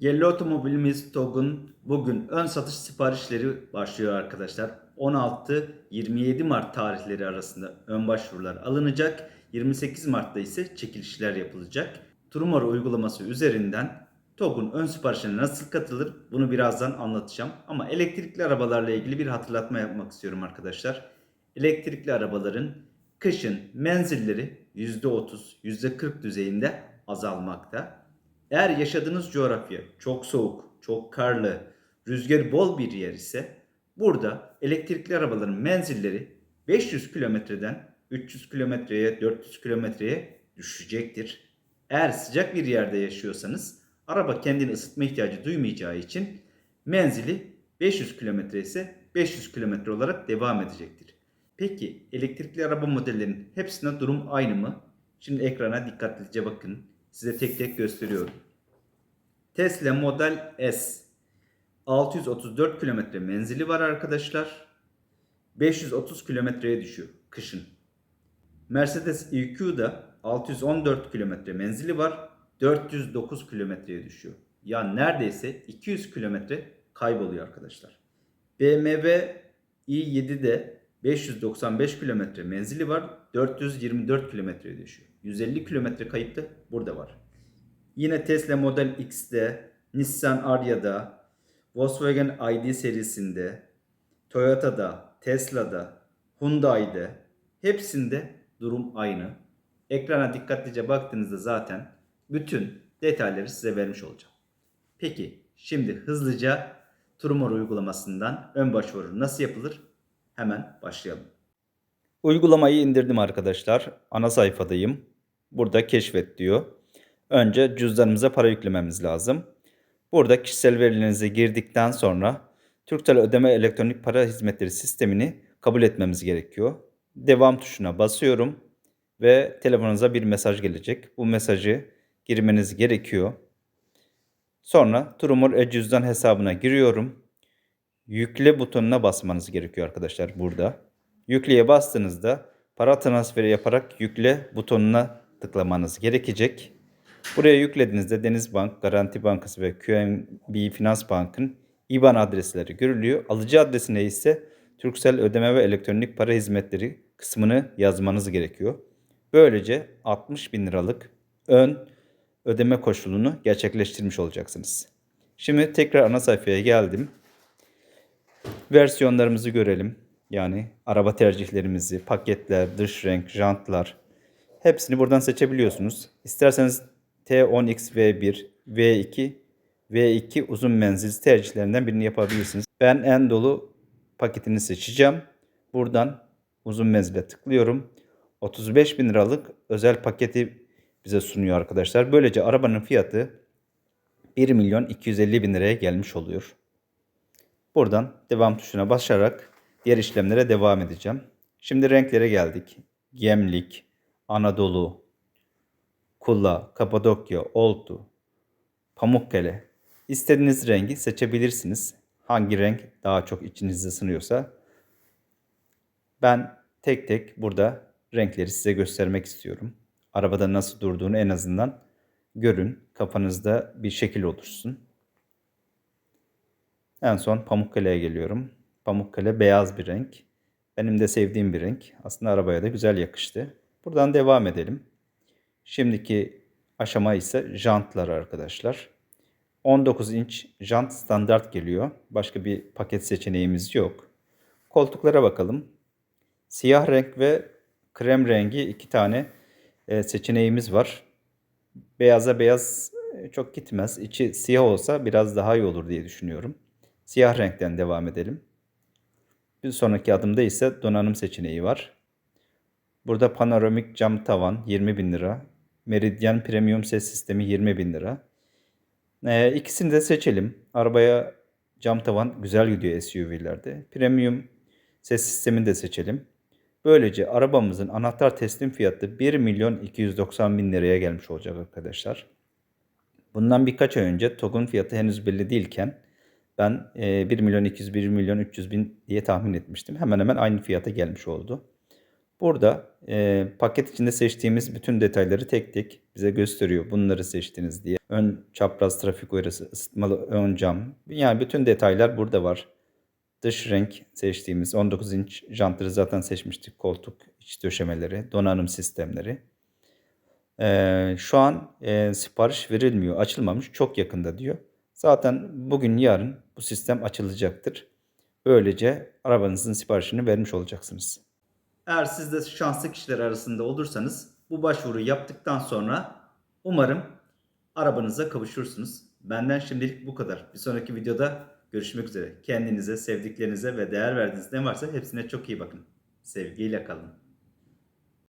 Yerli otomobilimiz TOG'un bugün ön satış siparişleri başlıyor arkadaşlar. 16-27 Mart tarihleri arasında ön başvurular alınacak. 28 Mart'ta ise çekilişler yapılacak. Turumor uygulaması üzerinden TOG'un ön siparişine nasıl katılır bunu birazdan anlatacağım. Ama elektrikli arabalarla ilgili bir hatırlatma yapmak istiyorum arkadaşlar. Elektrikli arabaların kışın menzilleri %30, %40 düzeyinde azalmakta. Eğer yaşadığınız coğrafya çok soğuk, çok karlı, rüzgar bol bir yer ise burada elektrikli arabaların menzilleri 500 kilometreden 300 kilometreye, 400 kilometreye düşecektir. Eğer sıcak bir yerde yaşıyorsanız araba kendini ısıtma ihtiyacı duymayacağı için menzili 500 kilometre ise 500 kilometre olarak devam edecektir. Peki elektrikli araba modellerinin hepsine durum aynı mı? Şimdi ekrana dikkatlice bakın. Size tek tek gösteriyorum. Tesla Model S 634 kilometre menzili var arkadaşlar. 530 kilometreye düşüyor kışın. Mercedes EQ da 614 kilometre menzili var. 409 kilometreye düşüyor. Yani neredeyse 200 kilometre kayboluyor arkadaşlar. BMW i7 de 595 kilometre menzili var. 424 kilometreye düşüyor. 150 kilometre kayıp da burada var. Yine Tesla Model X'de, Nissan Aria'da, Volkswagen ID serisinde, Toyota'da, Tesla'da, Hyundai'de hepsinde durum aynı. Ekrana dikkatlice baktığınızda zaten bütün detayları size vermiş olacağım. Peki şimdi hızlıca Turumor uygulamasından ön başvuru nasıl yapılır? Hemen başlayalım. Uygulamayı indirdim arkadaşlar. Ana sayfadayım. Burada keşfet diyor. Önce cüzdanımıza para yüklememiz lazım. Burada kişisel verilerinizi girdikten sonra Türkcell Ödeme Elektronik Para Hizmetleri sistemini kabul etmemiz gerekiyor. Devam tuşuna basıyorum ve telefonunuza bir mesaj gelecek. Bu mesajı girmeniz gerekiyor. Sonra Turumur e-cüzdan hesabına giriyorum. Yükle butonuna basmanız gerekiyor arkadaşlar burada. Yükleye bastığınızda para transferi yaparak yükle butonuna tıklamanız gerekecek. Buraya yüklediğinizde Denizbank, Garanti Bankası ve QNB Finans Bank'ın IBAN adresleri görülüyor. Alıcı adresine ise Turkcell Ödeme ve Elektronik Para Hizmetleri kısmını yazmanız gerekiyor. Böylece 60 bin liralık ön ödeme koşulunu gerçekleştirmiş olacaksınız. Şimdi tekrar ana sayfaya geldim. Versiyonlarımızı görelim. Yani araba tercihlerimizi, paketler, dış renk, jantlar hepsini buradan seçebiliyorsunuz. İsterseniz T10X V1, V2, V2 uzun menzil tercihlerinden birini yapabilirsiniz. Ben en dolu paketini seçeceğim. Buradan uzun menzile tıklıyorum. 35 bin liralık özel paketi bize sunuyor arkadaşlar. Böylece arabanın fiyatı 1 milyon 250 bin liraya gelmiş oluyor. Buradan devam tuşuna basarak diğer işlemlere devam edeceğim. Şimdi renklere geldik. Gemlik, Anadolu, Kula, Kapadokya, Oltu, Pamukkale. İstediğiniz rengi seçebilirsiniz. Hangi renk daha çok içinize sınıyorsa. Ben tek tek burada renkleri size göstermek istiyorum. Arabada nasıl durduğunu en azından görün. Kafanızda bir şekil oluşsun. En son Pamukkale'ye geliyorum. Pamukkale beyaz bir renk. Benim de sevdiğim bir renk. Aslında arabaya da güzel yakıştı. Buradan devam edelim. Şimdiki aşama ise jantlar arkadaşlar. 19 inç jant standart geliyor. Başka bir paket seçeneğimiz yok. Koltuklara bakalım. Siyah renk ve krem rengi iki tane e, seçeneğimiz var. Beyaza beyaz e, çok gitmez. İçi siyah olsa biraz daha iyi olur diye düşünüyorum. Siyah renkten devam edelim. Bir sonraki adımda ise donanım seçeneği var. Burada panoramik cam tavan 20 bin lira. Meridian Premium ses sistemi 20 bin lira. Ee, ikisini de seçelim. Arabaya cam tavan güzel gidiyor SUV'lerde. Premium ses sistemini de seçelim. Böylece arabamızın anahtar teslim fiyatı 1 milyon 290 bin liraya gelmiş olacak arkadaşlar. Bundan birkaç ay önce TOG'un fiyatı henüz belli değilken ben 1 milyon 200, 1 milyon 300 bin diye tahmin etmiştim. Hemen hemen aynı fiyata gelmiş oldu. Burada e, paket içinde seçtiğimiz bütün detayları tek tek bize gösteriyor. Bunları seçtiniz diye. Ön çapraz trafik uyarısı, ısıtmalı ön cam. Yani bütün detaylar burada var. Dış renk seçtiğimiz 19 inç jantları zaten seçmiştik. Koltuk iç döşemeleri, donanım sistemleri. Ee, şu an e, sipariş verilmiyor, açılmamış, çok yakında diyor. Zaten bugün yarın bu sistem açılacaktır. Böylece arabanızın siparişini vermiş olacaksınız. Eğer siz de şanslı kişiler arasında olursanız bu başvuru yaptıktan sonra umarım arabanıza kavuşursunuz. Benden şimdilik bu kadar. Bir sonraki videoda görüşmek üzere. Kendinize, sevdiklerinize ve değer verdiğiniz ne varsa hepsine çok iyi bakın. Sevgiyle kalın.